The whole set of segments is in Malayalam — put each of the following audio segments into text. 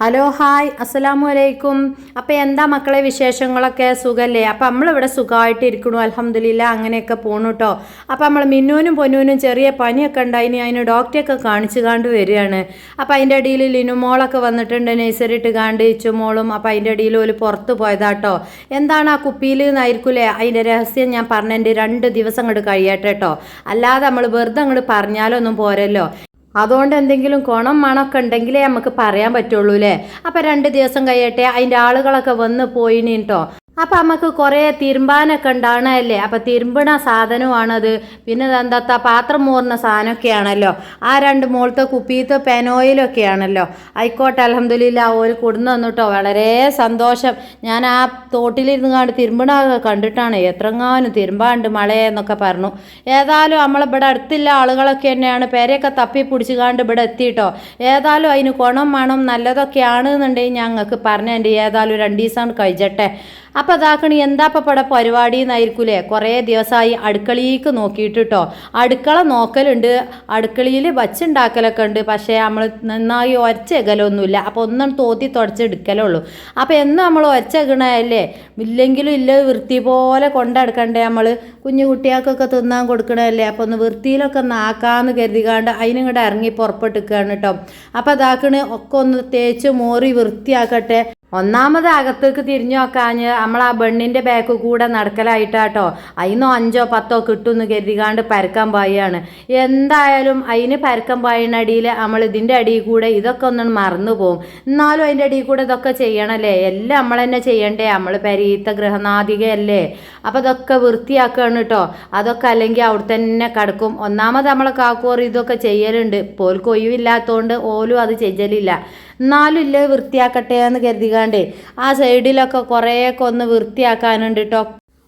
ഹലോ ഹായ് അസ്സലാമു അലൈക്കും അപ്പോൾ എന്താ മക്കളെ വിശേഷങ്ങളൊക്കെ? സുഖമല്ലേ അപ്പോൾ നമ്മളിവിടെ സുഖമായിട്ട് ഇരിക്കണു അലഹമ്മദില്ല അങ്ങനെയൊക്കെ പോണു കേട്ടോ അപ്പോൾ നമ്മൾ മിന്നൂനും പൊന്നൂനും ചെറിയ പനിയൊക്കെ ഉണ്ടായിനി അതിന് ഡോക്ടറെയൊക്കെ കാണിച്ചു കാണ്ട് വരികയാണ്. അപ്പോൾ അതിന്റെ ഇടയിൽ ലിനുമോളൊക്കെ വന്നിട്ടുണ്ട്. നഴ്സറി ഇട്ട് കാണ്ട് ഇച്ചുമോളും അപ്പോൾ അതിന്റെ ഇടയിൽ ഒരു പുറത്ത് പോയതാട്ടോ എന്താണ് ആ കുപ്പിയിൽ നിന്നായിരിക്കൂലേ അതിന്റെ രഹസ്യം ഞാൻ പറഞ്ഞതിന്റെ രണ്ട് ദിവസം അങ്ങോട്ട് കഴിയട്ടെ കേട്ടോ അല്ലാതെ നമ്മൾ വെറുതെ അങ്ങോട്ട് പറഞ്ഞാലൊന്നും പോരല്ലോ. അതുകൊണ്ട് എന്തെങ്കിലും കുണം മണമൊക്കെ ഉണ്ടെങ്കിലേ നമുക്ക് പറയാൻ പറ്റുള്ളൂ അല്ലേ അപ്പം രണ്ട് ദിവസം കഴിയട്ടെ അതിന്റെ ആളുകളൊക്കെ വന്ന് പോയിനി കേട്ടോ അപ്പം നമുക്ക് കുറേ തിരുമ്പാനൊക്കെ ഉണ്ടാകണമല്ലേ അപ്പം തിരുമ്പണ സാധനമാണത്. പിന്നെ എന്താ പാത്രം മൂറുന്ന സാധനമൊക്കെയാണല്ലോ. ആ രണ്ട് മുകളത്തെ കുപ്പിയത്തെ പെനോയിലൊക്കെയാണല്ലോ. ആയിക്കോട്ടെ അലഹമ്മദില്ല ഓര് കൊടുന്നു വന്നിട്ടോ വളരെ സന്തോഷം. ഞാൻ ആ തോട്ടിലിരുന്ന് കണ്ട് തിരുമ്പണ കണ്ടിട്ടാണ് എത്രങ്ങാനും തിരുമ്പാണ്ട് മഴയെന്നൊക്കെ പറഞ്ഞു. ഏതായാലും നമ്മളിവിടെ അടുത്തുള്ള ആളുകളൊക്കെ തന്നെയാണ്. പേരെയൊക്കെ തപ്പി പിടിച്ച് കാണ്ട് ഇവിടെ എത്തിയിട്ടോ ഏതായാലും അതിന് കുണം മണം നല്ലതൊക്കെയാണ് എന്നുണ്ടെങ്കിൽ ഞങ്ങൾക്ക് പറഞ്ഞതിന്റെ ഏതായാലും രണ്ട് ദിവസം കഴിച്ചട്ടെ അപ്പം അതാക്കണി എന്താ ഇപ്പൊ ഇവിടെ പരിപാടി എന്നായിരിക്കൂലേ കുറേ ദിവസമായി അടുക്കളയിലേക്ക് നോക്കിയിട്ട് അടുക്കള നോക്കലുണ്ട് അടുക്കളയിൽ വച്ചുണ്ടാക്കലൊക്കെ ഉണ്ട് പക്ഷേ നമ്മൾ നന്നായി ഒരച്ചകലൊന്നുമില്ല അപ്പോൾ ഒന്നും തോത്തി തുടച്ചെടുക്കലുള്ളൂ അപ്പോൾ എന്ന് നമ്മൾ ഒരച്ചകണല്ലേ? ഇല്ലെങ്കിലും ഇല്ല വൃത്തി പോലെ കൊണ്ടെടുക്കണ്ടേ നമ്മൾ കുഞ്ഞു കുട്ടികൾക്കൊക്കെ തിന്നാൻ കൊടുക്കണമല്ലേ അപ്പോൾ ഒന്ന് വൃത്തിയിലൊക്കെ നാക്കാന്ന് കരുതികാണ്ട് അതിനിങ്ങോട്ട് ഇറങ്ങി പുറപ്പെട്ടിരിക്കുകയാണ് കേട്ടോ അപ്പോൾ അതാക്കണ് ഒക്കെ ഒന്ന് തേച്ച് മോറി വൃത്തിയാക്കട്ടെ. ഒന്നാമത് അകത്തേക്ക് തിരിഞ്ഞു നോക്കാഞ്ഞ് നമ്മൾ ആ ബണ്ണിന്റെ ബാക്ക് കൂടെ നടക്കലായിട്ടാട്ടോ. അതിനോ അഞ്ചോ പത്തോ കിട്ടുമെന്ന് കരുതികാണ്ട് പരക്കാൻ പായാണ് എന്തായാലും അതിന് പരക്കം പായണടിയിൽ നമ്മൾ ഇതിന്റെ അടിയിൽ കൂടെ ഇതൊക്കെ ഒന്നും മറന്നു പോകും എന്നാലും അതിന്റെ അടിയിൽ കൂടെ ഇതൊക്കെ ചെയ്യണല്ലേ? എല്ലാം നമ്മൾ തന്നെ ചെയ്യണ്ടേ? നമ്മൾ പരീത്ത ഗൃഹനാഥികയല്ലേ അപ്പോൾ ഇതൊക്കെ വൃത്തിയാക്കുകയാണ് കേട്ടോ അതൊക്കെ അല്ലെങ്കിൽ അവിടെ തന്നെ കിടക്കും. ഒന്നാമത് നമ്മളെ കാക്കൂർ ഇതൊക്കെ ചെയ്യലുണ്ട്. പോൽക്ക് ഒഴിവില്ലാത്തതുകൊണ്ട് ഓലും അത് ചെയ്യലില്ല. എന്നാലും ഇല്ലേ വൃത്തിയാക്കട്ടെ എന്ന് കരുതികാണ്ടേ ആ സൈഡിലൊക്കെ കുറേയൊക്കെ ഒന്ന് വൃത്തിയാക്കാനുണ്ട് കേട്ടോ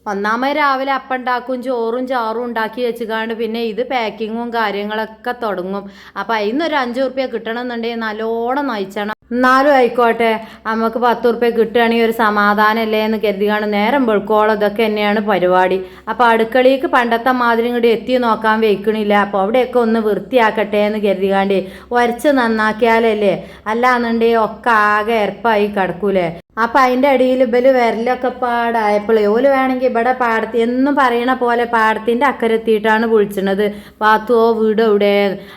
ഒന്നാമത് രാവിലെ അപ്പുണ്ടാക്കും ചോറും ചാറും ഉണ്ടാക്കി വെച്ചുകാണ്ട് പിന്നെ ഇത് പാക്കിങ്ങും കാര്യങ്ങളൊക്കെ തുടങ്ങും. അപ്പം അതിന്നൊരു അഞ്ച് റുപ്യ കിട്ടണമെന്നുണ്ടെങ്കിൽ നല്ലോണം നയിച്ചണം. എന്നാലും ആയിക്കോട്ടെ നമുക്ക് പത്ത് റുപ്യ കിട്ടുകയാണെങ്കിൽ ഒരു സമാധാനമല്ലേ എന്ന് കരുതിയാണ് നേരം വെളുക്കോളം ഇതൊക്കെ തന്നെയാണ് പരിപാടി. അപ്പോൾ അടുക്കളയ്ക്ക് പണ്ടത്തെ മാതിരി ഇങ്ങോട്ട് എത്തി നോക്കാൻ വെക്കണില്ല അപ്പോൾ അവിടെയൊക്കെ ഒന്ന് വൃത്തിയാക്കട്ടെ എന്ന് കരുതികാണ്ട് ഉരച്ച് നന്നാക്കിയാലല്ലേ? അല്ലാന്നുണ്ടെങ്കിൽ ഒക്കെ ആകെ എരപ്പായി കിടക്കൂലേ? അപ്പം അതിന്റെ അടിയിൽ ഇബൽ വിരലൊക്കെ പാടായപ്പോൾ ഓൽ വേണമെങ്കിൽ ഇവിടെ പാടത്തി എന്നും പറയണ പോലെ പാടത്തിന്റെ അക്കരെത്തിയിട്ടാണ് വിളിച്ചണത്. പാത്തുവോ വീടോ ഇവിടെ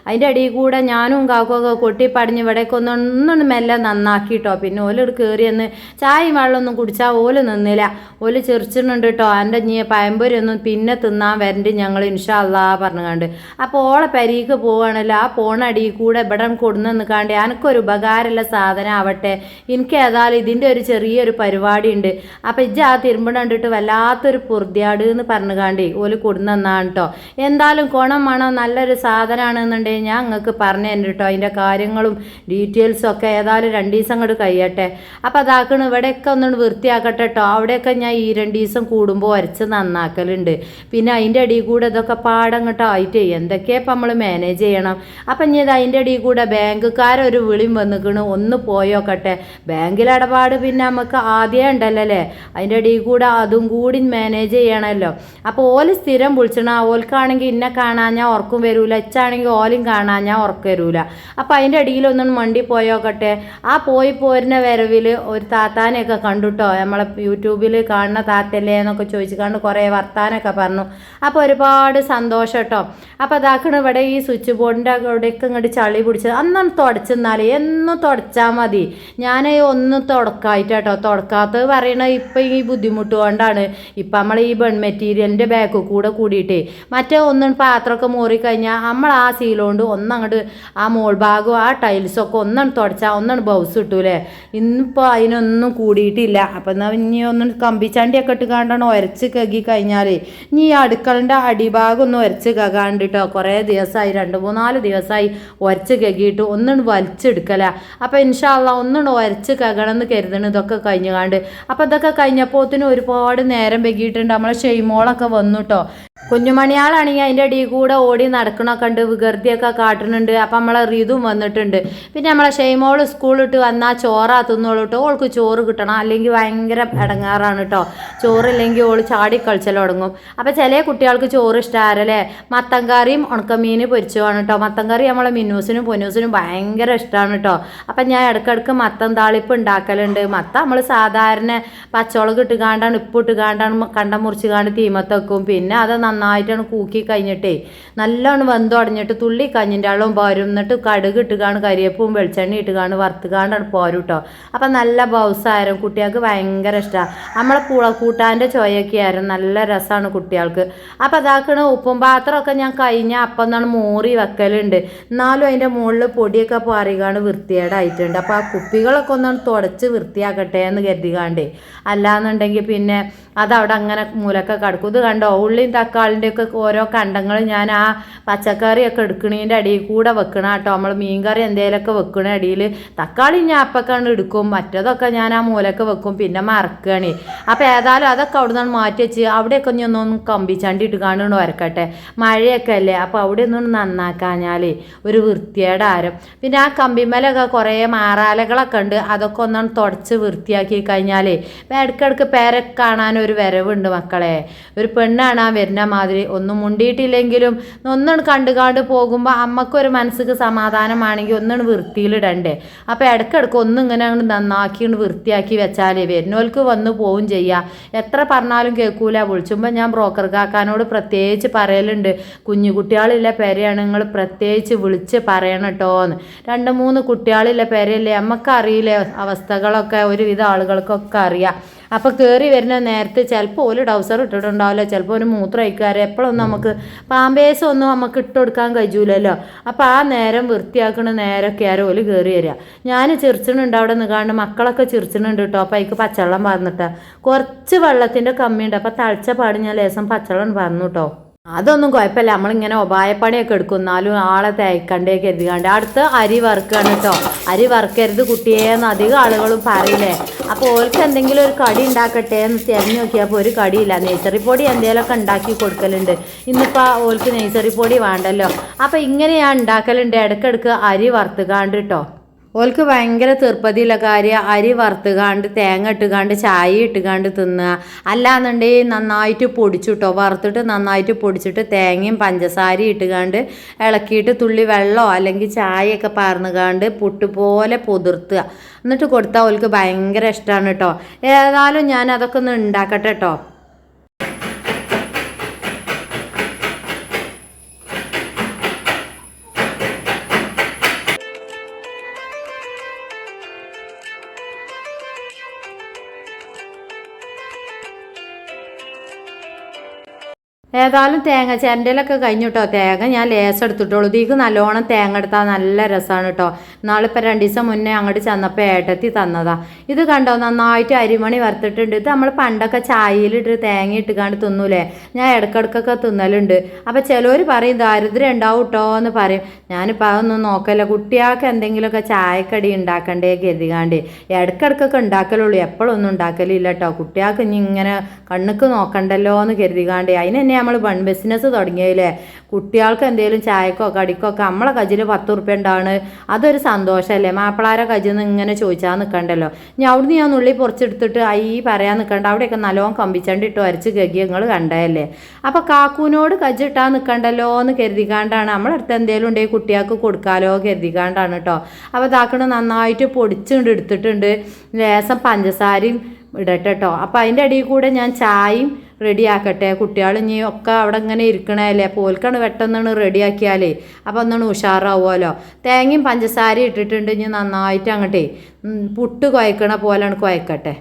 അതിന്റെ അടിയിൽ കൂടെ ഞാനും കാക്കൊക്കെ കൊട്ടി പടിഞ്ഞ് ഇവിടേക്ക് ഒന്ന് ഒന്നൊന്ന് മെല്ലെ നന്നാക്കിട്ടോ. പിന്നെ ഓലോട് കയറി എന്ന് ചായയും വെള്ളമൊന്നും കുടിച്ചാൽ ഓൽ നിന്നില്ല. ഓൽ ചെറിച്ചിട്ടുണ്ട് കേട്ടോ എന്റെ നീ പയമ്പൊരി ഒന്നും പിന്നെ തിന്നാൻ വരണ്ട് ഞങ്ങൾ ഇൻഷാ അല്ലാ പറഞ്ഞുകൊണ്ട്. അപ്പോൾ ഓളെ പരീക്ക് പോവുകയാണല്ലോ ആ പോണ അടിയിൽ കൂടെ ഇവിടെ കൊടുന്ന് നിൽക്കാണ്ട് എനിക്കൊരു ഉപകാരമുള്ള സാധനം ആവട്ടെ. എനിക്ക് ഏതായാലും ഇതിന്റെ ഒരു ചെറിയൊരു പരിപാടി ഉണ്ട് അപ്പം ഇജ്ജ് ആ തിരുമ്പണം കണ്ടിട്ട് വല്ലാത്തൊരു പൊറുതിയാട് എന്ന് പറഞ്ഞു കാണ്ടി ഓൽ കൊടുന്നാണ് കേട്ടോ എന്തായാലും ഗുണമാണോ മണം നല്ലൊരു സാധനമാണെന്നുണ്ടെങ്കിൽ ഞാൻ നിങ്ങൾക്ക് പറഞ്ഞു തന്നെ കേട്ടോ അതിന്റെ കാര്യങ്ങളും ഡീറ്റെയിൽസും ഒക്കെ ഏതായാലും രണ്ട് ദിവസം അങ്ങോട്ട് കഴിയട്ടെ. അപ്പം അതാക്കണ് ഇവിടെയൊക്കെ ഒന്നുകൊണ്ട് വൃത്തിയാക്കട്ടെ കേട്ടോ അവിടെയൊക്കെ ഞാൻ ഈ രണ്ട് ദിവസം കൂടുമ്പോൾ വരച്ച് നന്നാക്കലുണ്ട്. പിന്നെ അതിന്റെ അടിയിൽ കൂടെ ഇതൊക്കെ പാടം കേട്ടോ ആയിട്ട് എന്തൊക്കെയാണ് ഇപ്പം നമ്മൾ മാനേജ് ചെയ്യണം? അപ്പം ഇനി ഇത് അതിന്റെ അടിയിൽ കൂടെ ബാങ്കുകാരൊരു വിളിയും വന്നിക്കണ് ഒന്ന് പോയോക്കട്ടെ. ബാങ്കിൽ ഇടപാട് പിന്നെ നമുക്ക് ആദ്യമേ ഉണ്ടല്ലോ അല്ലേ അതിന്റെ ഇടയിൽ കൂടെ അതും കൂടി മാനേജ് ചെയ്യണമല്ലോ അപ്പോൾ ഓൽ സ്ഥിരം വിളിച്ചണ. ഓൽക്കാണെങ്കിൽ ഇന്നെ കാണാഞ്ഞാൽ ഉറക്കും വരൂല. ഇച്ചാണെങ്കിൽ ഓലും കാണാഞ്ഞാൽ ഉറക്കം വരൂല. അപ്പോൾ അതിന്റെ ഇടയിലൊന്നും മണ്ടി പോയോക്കട്ടെ ആ പോയി പോരുന്ന വരവിൽ ഒരു താത്താനെയൊക്കെ കണ്ടുട്ടോ? നമ്മളെ യൂട്യൂബിൽ കാണുന്ന താത്തല്ലേ എന്നൊക്കെ ചോദിച്ചു കണ്ട് കുറേ വർത്താനൊക്കെ പറഞ്ഞു. അപ്പോൾ ഒരുപാട് സന്തോഷം കേട്ടോ. അപ്പോൾ അതാക്കണ ഇവിടെ ഈ സ്വിച്ച് ബോർഡിന്റെ അവിടെയൊക്കെ ഇങ്ങോട്ട് ചളി പിടിച്ചത് അന്നാണ് തുടച്ചെന്നാൽ എന്നും തുടച്ചാൽ മതി. ഞാൻ ഒന്നും തുടക്കായിട്ട് കേട്ടോ തുടക്കാത്തത് പറയണ ഇപ്പം ഈ ബുദ്ധിമുട്ട് കൊണ്ടാണ് ഇപ്പം നമ്മൾ ഈ ബൺ മെറ്റീരിയലിന്റെ ബാക്ക് കൂടെ കൂടിയിട്ട് മറ്റേ ഒന്നും പാത്രമൊക്കെ മൂറിക്കഴിഞ്ഞാൽ നമ്മൾ ആ സീലോണ്ട് ഒന്നങ്ങോട്ട് ആ മോൾ ഭാഗവും ആ ടൈൽസൊക്കെ ഒന്നും തുടച്ചാൽ ഒന്നാണ് ബൗസ് കിട്ടൂലേ ഇന്നിപ്പോൾ അതിനൊന്നും കൂടിയിട്ടില്ല. അപ്പം എന്നാൽ ഇനി ഒന്ന് കമ്പിച്ചാണ്ടിയൊക്കെ ഇട്ട് കണ്ടാണ് ഉരച്ച് കകി കഴിഞ്ഞാൽ ഇനി ഈ അടുക്കളന്റെ അടിഭാഗം ഒന്ന് ഉരച്ച് കകാണ്ടിട്ടോ കുറേ ദിവസമായി രണ്ട് മൂന്നാൽ ദിവസമായി ഉരച്ച് കകിയിട്ട് ഒന്നും വലിച്ചെടുക്കല. അപ്പം ഇൻഷാല്ല ഒന്നും ഉരച്ച് കകണം എന്ന് കരുതണം. ഇതൊക്കെ കഴിഞ്ഞുകാണ്ട്. അപ്പം ഇതൊക്കെ കഴിഞ്ഞപ്പോത്തിന് ഒരുപാട് നേരം വൈകിയിട്ടുണ്ട് നമ്മളെ ഷെയ്മോളൊക്കെ വന്നു കേട്ടോ കുഞ്ഞുമണിയാളാണെങ്കിൽ അതിന്റെ അടിയിൽ കൂടെ ഓടി നടക്കണൊക്കെ ഉണ്ട് വികൃതിയൊക്കെ കാട്ടുന്നുണ്ട്. അപ്പം നമ്മളെ റീതും വന്നിട്ടുണ്ട്. പിന്നെ നമ്മളെ ഷെയ്മോൾ സ്കൂളിട്ട് വന്നാൽ ചോറാ കേട്ടോ ഓൾക്ക് ചോറ് കിട്ടണം. അല്ലെങ്കിൽ ഭയങ്കര ഇടങ്ങാറാണ് കേട്ടോ ചോറില്ലെങ്കിൽ ഓൾ ചാടി കളിച്ചൽ തുടങ്ങും അപ്പം ചില കുട്ടികൾക്ക് ചോറ് ഇഷ്ടമാരല്ലേ മത്തം കറിയും ഉണക്കമീൻ പൊരിച്ചുമാണ് കേട്ടോ മത്തം കറി നമ്മളെ മിന്നൂസിനും പൊന്നൂസിനും ഭയങ്കര ഇഷ്ടമാണ് കേട്ടോ അപ്പം ഞാൻ ഇടയ്ക്കിടയ്ക്ക് മത്തം താളിപ്പ് ഉണ്ടാക്കലുണ്ട്. മത്ത നമ്മൾ സാധാരണ പച്ചമുളക് ഇട്ട് കാണ്ടാണ് ഉപ്പ് ഇട്ട് കാണ്ടാണ് കണ്ടം മുറിച്ച് കാണ്ട് തീമത്ത് വെക്കും. പിന്നെ അത് നന്നായിട്ടാണ് കൂക്കി കഴിഞ്ഞിട്ടേ. നല്ലോണം വെന്ത് അടഞ്ഞിട്ട് തുള്ളി കഞ്ഞിന്റെ അളവും പോരും എന്നിട്ട് കടുക് ഇട്ടുകാണ് കാണും കരിയപ്പും വെളിച്ചെണ്ണ ഇട്ടുകാണ് വറുത്തുകാണ്ടാണ് പോരും കേട്ടോ അപ്പം നല്ല ബൗസായിരുന്നു കുട്ടികൾക്ക് ഭയങ്കര ഇഷ്ടമാണ് നമ്മളെ പുള കൂട്ടാന്റെ ചോയൊക്കെ ആയിരുന്നു നല്ല രസമാണ് കുട്ടികൾക്ക്. അപ്പം അതാക്കണ ഉപ്പും പാത്രമൊക്കെ ഞാൻ കഴിഞ്ഞ അപ്പം എന്നാണ് മോറി വെക്കലുണ്ട്. എന്നാലും അതിന്റെ മുകളിൽ പൊടിയൊക്കെ പാറികാണ് വൃത്തികേടായിട്ടുണ്ട്. അപ്പോൾ ആ കുപ്പികളൊക്കെ ഒന്നാണ് തുടച്ച് വൃത്തിയാക്കട്ടെ എന്ന് കരുതികാണ്ടേ. അല്ലാന്നുണ്ടെങ്കിൽ പിന്നെ അതവിടെ അങ്ങനെ മൂലൊക്കെ കിടക്കും. ഇത് കണ്ടോ? ഉള്ളിയും തക്കാളിന്റെ ഒക്കെ ഓരോ കണ്ടങ്ങൾ ഞാൻ ആ പച്ചക്കറിയൊക്കെ എടുക്കണതിന്റെ അടിയിൽ കൂടെ വെക്കണം കേട്ടോ. നമ്മൾ മീൻകറി എന്തെങ്കിലുമൊക്കെ വെക്കണ അടിയിൽ തക്കാളി ഞാൻ അപ്പൊക്കാണ് എടുക്കും. മറ്റതൊക്കെ ഞാൻ ആ മൂലൊക്കെ വെക്കും. പിന്നെ മറക്കുകയാണ് അപ്പോൾ ഏതായാലും അതൊക്കെ അവിടെ നിന്ന് മാറ്റി വെച്ച് അവിടെയൊക്കെ ഇനി ഒന്നൊന്ന് കമ്പിച്ചണ്ടി ഇട്ട് കാണുകൊണ്ട് വരക്കട്ടെ. മഴയൊക്കെ അല്ലേ? അപ്പോൾ അവിടെ ഒന്നും നന്നാക്കാഞ്ഞാൽ ഒരു വൃത്തിയുടെ ആരം. പിന്നെ ആ കമ്പിമലൊക്കെ കുറേ മാറാലകളൊക്കെ ഉണ്ട്. അതൊക്കെ ഒന്നാണ് തുടച്ച് വൃത്തിയാക്കി കഴിഞ്ഞാൽ ഇടയ്ക്കിടയ്ക്ക് പേരെ കാണാൻ ഒരു വരവുണ്ട് മക്കളെ. ഒരു പെണ്ണാണ് ആ വരുന്ന മാതിരി ഒന്നും മുണ്ടിയിട്ടില്ലെങ്കിലും ഒന്നും കണ്ടു കണ്ട് പോകുമ്പോൾ അമ്മക്കൊരു മനസ്സിക്ക് സമാധാനമാണെങ്കിൽ ഒന്നും വൃത്തിയിലിടണ്ടേ. അപ്പോൾ ഇടയ്ക്കിടയ്ക്ക് ഒന്നും ഇങ്ങനെ അങ്ങ് നന്നാക്കി വൃത്തിയാക്കി വെച്ചാൽ വരുന്നവർക്ക് വന്ന് പോവും ചെയ്യാം. എത്ര പറഞ്ഞാലും കേൾക്കൂല. വിളിച്ചുമ്പോൾ ഞാൻ ബ്രോക്കർ കാക്കാനോട് പ്രത്യേകിച്ച് പറയലുണ്ട്. കുഞ്ഞു കുട്ടികളില്ല പെരയാണ് നിങ്ങൾ പ്രത്യേകിച്ച് വിളിച്ച് പറയണം കേട്ടോന്ന് രണ്ട് മൂന്ന് കുട്ടികളില്ല പെരയല്ലേ. നമുക്കറിയില്ലേ അവസ്ഥകളൊക്കെ ഒരുവിധ ആളുകൾക്കൊക്കെ അറിയാം. അപ്പോൾ കയറി വരുന്ന നേരത്തെ ചിലപ്പോൾ ഒരു ഡൗസർ ഇട്ടിട്ടുണ്ടാവില്ല ചിലപ്പോൾ ഒരു മൂത്രം അയക്കാറ് എപ്പോഴൊന്നും നമുക്ക് പാമ്പേസം ഒന്നും നമുക്ക് ഇട്ട് കൊടുക്കാൻ കഴിയൂലല്ലോ. അപ്പോൾ ആ നേരം വൃത്തിയാക്കണ നേരമൊക്കെ ആരോ ഓൽ കയറി വരിക ഞാൻ ചിരിച്ചിട്ടുണ്ട് അവിടെ നിൽക്കാണ്ട് മക്കളൊക്കെ ചിരിച്ചിട്ടുണ്ട് കേട്ടോ അപ്പോൾ അതിക്ക് പച്ചവെള്ളം പറഞ്ഞിട്ടാണ് കുറച്ച് വെള്ളത്തിന്റെ കമ്മിയുണ്ട്. അപ്പോൾ തളിച്ച പാടി ഞാൻ ലേസം പച്ചവെള്ളം പറഞ്ഞു കേട്ടോ അതൊന്നും കുഴപ്പമില്ല. നമ്മളിങ്ങനെ ഉപായപ്പണിയൊക്കെ എടുക്കും. എന്നാലും ആളെ തേക്കണ്ടേ കരുതികാണ്ട്. അടുത്ത് അരി വറുക്കുകയാണ് കേട്ടോ. അരി വറുക്കരുത് കുട്ടിയേന്ന് അധികം ആളുകളും പറയില്ലേ? അപ്പോൾ ഓൾക്ക് എന്തെങ്കിലും ഒരു കടി ഉണ്ടാക്കട്ടെ എന്ന് തിരഞ്ഞു നോക്കിയപ്പോൾ ഒരു കടിയില്ല. നെയ്സറി പൊടി എന്തെങ്കിലുമൊക്കെ ഉണ്ടാക്കി കൊടുക്കലുണ്ട്. ഇന്നിപ്പോൾ ഓൾക്ക് നെയ്സറി പൊടി വേണ്ടല്ലോ. അപ്പോൾ ഞാൻ ഉണ്ടാക്കലുണ്ട്. ഇടയ്ക്കിടയ്ക്ക് അരി വറുത്തുകാണ്ട് കേട്ടോ. ഓൾക്ക് ഭയങ്കര തീർപ്പതിയുള്ള കാര്യം അരി വറുത്തുകാണ്ട് തേങ്ങ ഇട്ടുകാണ്ട് ചായ ഇട്ടുകാണ്ട് തിന്നുക അല്ലാന്നുണ്ടെങ്കിൽ നന്നായിട്ട് പൊടിച്ചിട്ടോ. വറുത്തിട്ട് നന്നായിട്ട് പൊടിച്ചിട്ട് തേങ്ങയും പഞ്ചസാരയും ഇട്ടുകാണ്ട് ഇളക്കിയിട്ട് തുള്ളി വെള്ളമോ അല്ലെങ്കിൽ ചായയൊക്കെ പാർന്നുകാണ്ട് പുട്ട് പോലെ പൊതിർത്തുക. എന്നിട്ട് കൊടുത്താൽ ഓൽക്ക് ഭയങ്കര ഇഷ്ടമാണ് കേട്ടോ ഏതായാലും ഞാൻ അതൊക്കെ ഒന്ന് ഉണ്ടാക്കട്ടെ കേട്ടോ ഏതായാലും തേങ്ങ ചെരണ്ടയിലൊക്കെ കഴിഞ്ഞു കേട്ടോ തേങ്ങ ഞാൻ ലേസ് എടുത്തിട്ടുള്ളൂ. ഇതിക്ക് നല്ലോണം തേങ്ങ എടുത്താൽ നല്ല രസമാണ് കേട്ടോ നാളിപ്പോൾ രണ്ട് ദിവസം മുന്നേ അങ്ങോട്ട് ചെന്നപ്പോൾ ഏട്ടത്തി തന്നതാ. ഇത് കണ്ടോ നന്നായിട്ട് അരിമണി വറുത്തിട്ടുണ്ട്. ഇത് നമ്മൾ പണ്ടൊക്കെ ചായയിലിട്ട് തേങ്ങ ഇട്ടുകാണ്ട് തിന്നൂലേ? ഞാൻ ഇടക്കിടക്കൊക്കെ തിന്നലുണ്ട്. അപ്പോൾ ചിലവർ പറയും ദാരിദ്ര്യം ഉണ്ടാവും കേട്ടോ എന്ന് പറയും. ഞാനിപ്പോൾ അതൊന്നും നോക്കല്ല. കുട്ടികൾക്ക് എന്തെങ്കിലുമൊക്കെ ചായക്കടി ഉണ്ടാക്കണ്ടേ കരുതികാണ്ട്. ഇടക്കിടക്കൊക്കെ ഉണ്ടാക്കലുള്ളൂ. എപ്പോഴൊന്നും ഉണ്ടാക്കലില്ല കേട്ടോ കുട്ടികൾക്ക് ഇനി ഇങ്ങനെ കണ്ണുക്ക് നോക്കണ്ടല്ലോ എന്ന് കരുതികാണ്ട്. അതിന് തന്നെ നമ്മൾ വൺ ബിസിനസ് തുടങ്ങിയതില്ലേ കുട്ടികൾക്ക് എന്തെങ്കിലും ചായക്കോ കടിക്കോ ഒക്കെ നമ്മളെ കജിൽ പത്ത് ഉറുപ്പ്യ ഉണ്ടാണ് അതൊരു സന്തോഷമല്ലേ മാപ്പിളാരെ കജിൽ നിന്ന് ഇങ്ങനെ ചോദിച്ചാൽ നിൽക്കണ്ടല്ലോ ഞാൻ അവിടുന്ന് ഞാൻ ഉള്ളി പൊറിച്ചെടുത്തിട്ട് ഐ പറയാൻ നിൽക്കണ്ട അവിടെയൊക്കെ നല്ലോണം കമ്പിച്ചണ്ടിട്ട് വരച്ച് ഗഗി നിങ്ങൾ കണ്ടതല്ലേ? അപ്പോൾ കാക്കൂനോട് കജ്ജിട്ടാൻ നിൽക്കണ്ടല്ലോ എന്ന് കരുതിക്കാണ്ടാണ്. നമ്മളടുത്ത് എന്തെങ്കിലും ഉണ്ടെങ്കിൽ കുട്ടികൾക്ക് കൊടുക്കാലോ കരുതിക്കാണ്ടാണ് കേട്ടോ അപ്പോൾ ഇതാക്കണ നന്നായിട്ട് പൊടിച്ചുകൊണ്ട് എടുത്തിട്ടുണ്ട്. ലേസം പഞ്ചസാരയും ഇടട്ടെ കേട്ടോ അപ്പോൾ അതിന്റെ അടിയിൽ കൂടെ ഞാൻ ചായയും റെഡിയാക്കട്ടെ. കുട്ടികൾ ഇനി ഒക്കെ അവിടെ ഇങ്ങനെ ഇരിക്കണല്ലേ അപ്പോൾ ഓൽക്കാണ് പെട്ടെന്നാണ് റെഡിയാക്കിയാലേ. അപ്പോൾ ഒന്നാണ് ഉഷാറാവുമല്ലോ തേങ്ങയും പഞ്ചസാരയും ഇട്ടിട്ടുണ്ട്. ഇനി നന്നായിട്ട് അങ്ങോട്ടേ പുട്ട് കുഴക്കണ പോലെയാണ് കുഴക്കട്ടെ.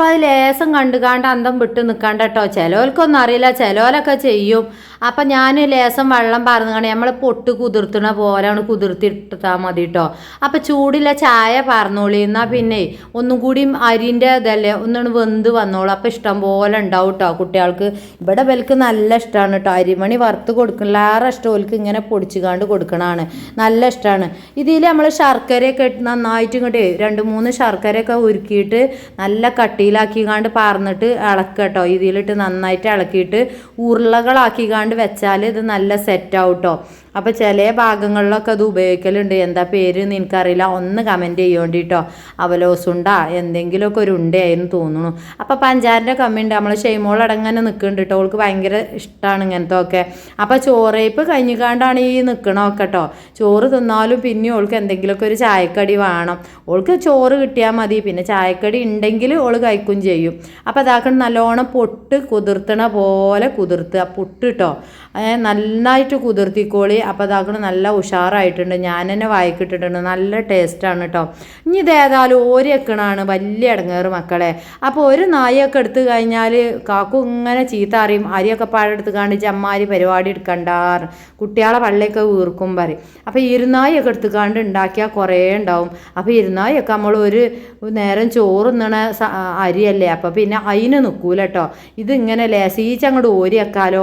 അപ്പോൾ അത് ലേസം കണ്ടുകാണ്ട് അന്തം വിട്ട് നിൽക്കാണ്ട് കേട്ടോ. ചിലവർക്കൊന്നും അറിയില്ല ചിലവരൊക്കെ ചെയ്യും. അപ്പം ഞാൻ ലേസം വെള്ളം പറന്നുകൊണ്ട് നമ്മൾ പൊട്ട് കുതിർത്തണ പോലെയാണ് കുതിർത്തിട്ടാൽ മതി കേട്ടോ അപ്പം ചൂടില്ല ചായ പറഞ്ഞോളി എന്നാൽ പിന്നെ ഒന്നും കൂടി അരിന്റെ ഇതല്ലേ ഒന്നാണ് വെന്ത് വന്നോളൂ. അപ്പം ഇഷ്ടം പോലെ ഉണ്ടാവും കേട്ടോ കുട്ടികൾക്ക്. ഇവിടെ വിലക്ക് നല്ല ഇഷ്ടമാണ് കേട്ടോ അരിമണി വറുത്ത് കൊടുക്കണില്ലാറെ ഇഷ്ടം ഓൽക്ക് ഇങ്ങനെ പൊടിച്ചുകാണ്ട് കൊടുക്കണതാണ് നല്ല ഇഷ്ടമാണ് ഇതിൽ നമ്മൾ ശർക്കരയൊക്കെ നന്നായിട്ട് ഇങ്ങോട്ട് രണ്ട് മൂന്ന് ശർക്കരയൊക്കെ ഉരുക്കിയിട്ട് നല്ല കട്ടിയിലാക്കിക്കാണ്ട് പാർന്നിട്ട് ഇളക്കുക കേട്ടോ ഇതിലിട്ട് നന്നായിട്ട് ഇളക്കിയിട്ട് ഉരുളകളാക്കിക്കാണ്ട് വെച്ചാൽ ഇത് നല്ല സെറ്റ് സെറ്റാവും കേട്ടോ അപ്പോൾ ചില ഭാഗങ്ങളിലൊക്കെ അത് ഉപയോഗിക്കലുണ്ട്. എന്താ പേര് എനിക്കറിയില്ല. ഒന്ന് കമന്റ് ചെയ്യേണ്ടിട്ടോ. അവലോസുണ്ട എന്തെങ്കിലുമൊക്കെ ഒരു ഉണ്ടയായിരുന്നു തോന്നുന്നു. അപ്പോൾ പഞ്ചാരിന്റെ കമ്മിയുണ്ട് നമ്മൾ ഷെയ്മോളടങ്ങനെ നിൽക്കുന്നുണ്ട് കേട്ടോ അവൾക്ക് ഭയങ്കര ഇഷ്ടമാണ് ഇങ്ങനത്തെ ഒക്കെ. അപ്പോൾ ചോറേപ്പ് കഴിഞ്ഞുകാണ്ടാണ് ഈ നിൽക്കണമൊക്കെ കേട്ടോ ചോറ് തിന്നാലും പിന്നെ ഓൾക്ക് എന്തെങ്കിലുമൊക്കെ ഒരു ചായക്കടി വേണം. ഓൾക്ക് ചോറ് കിട്ടിയാൽ മതി. പിന്നെ ചായക്കടി ഉണ്ടെങ്കിൽ ഓൾ കഴിക്കും ചെയ്യും. അപ്പോൾ അതാക്കണം നല്ലോണം പൊട്ട് കുതിർത്തണ പോലെ കുതിർത്തുക പുട്ട് കേട്ടോ നന്നായിട്ട് കുതിർത്തിക്കോളി. അപ്പോൾ അതാക്കണം നല്ല ഉഷാറായിട്ടുണ്ട്. ഞാൻ തന്നെ വായിക്കിട്ടിട്ടുണ്ട്. നല്ല ടേസ്റ്റാണ് കേട്ടോ ഇനി ഇതേതായാലും ഓരക്കണാണ് വലിയ ഇടങ്ങേറ് മക്കളെ. അപ്പോൾ ഒരു നായൊക്കെ എടുത്തു കഴിഞ്ഞാൽ കാക്കു ഇങ്ങനെ ചീത്ത അറിയും. അരിയൊക്കെ പാടെടുത്ത് കാണിച്ച് അമ്മാരി പരിപാടി എടുക്കണ്ടാറ് കുട്ടികളെ പള്ളിയൊക്കെ വീർക്കും പറയും. അപ്പോൾ ഇരുന്നായൊക്കെ എടുത്ത് കാണ്ട് ഉണ്ടാക്കിയാൽ കുറേ ഉണ്ടാവും അപ്പോൾ ഇരുന്നായൊക്കെ നമ്മൾ ഒരു നേരം ചോറുന്നണ അരിയല്ലേ? അപ്പോൾ പിന്നെ അതിന് നിൽക്കൂല കേട്ടോ ഇതിങ്ങനെ ലേസീച്ച് അങ്ങോട്ട് ഓരി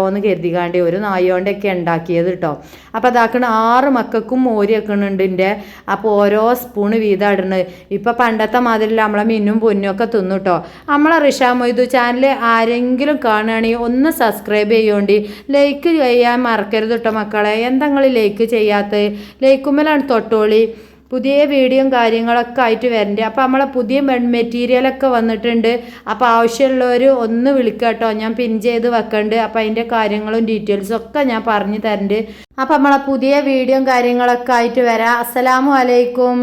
എന്ന് കരുതികാണ്ട് ഒരു നായോണ്ടൊക്കെ ഉണ്ടാക്കിയത് കേട്ടോ അപ്പോൾ അതാക്കണ ആറ് മക്കൾക്കും ഓരി വെക്കണുണ്ട് എന്റെ അപ്പോൾ ഓരോ സ്പൂൺ വീതം ഇടണത് ഇപ്പം പണ്ടത്തെ മാതിരില്ല നമ്മളെ മിന്നും പൊന്നും ഒക്കെ തിന്നു കേട്ടോ നമ്മളെ റിഷാ മൊയ്തു ചാനൽ ആരെങ്കിലും കാണുകയാണെങ്കിൽ ഒന്ന് സബ്സ്ക്രൈബ് ചെയ്യോണ്ടി. ലൈക്ക് ചെയ്യാൻ മറക്കരുത് കേട്ടോ മക്കളെ. എന്താ നിങ്ങൾ ലൈക്ക് ചെയ്യാത്തത്? ലൈക്കുമ്മലാണ് തൊട്ടോളി. പുതിയ വീഡിയോയും കാര്യങ്ങളൊക്കെ ആയിട്ട് വരണ്ടേ. അപ്പോൾ നമ്മളെ പുതിയ മെറ്റീരിയലൊക്കെ വന്നിട്ടുണ്ട്. അപ്പോൾ ആവശ്യമുള്ളവർ ഒന്ന് വിളിക്കുക കേട്ടോ. ഞാൻ പിൻ ചെയ്ത് വെക്കണ്ട്. അപ്പോൾ അതിന്റെ കാര്യങ്ങളും ഡീറ്റെയിൽസും ഒക്കെ ഞാൻ പറഞ്ഞു തരണ്ട്. അപ്പോൾ നമ്മളെ പുതിയ വീഡിയോയും കാര്യങ്ങളൊക്കെ ആയിട്ട് വരാം. അസ്സലാമു അലൈക്കും.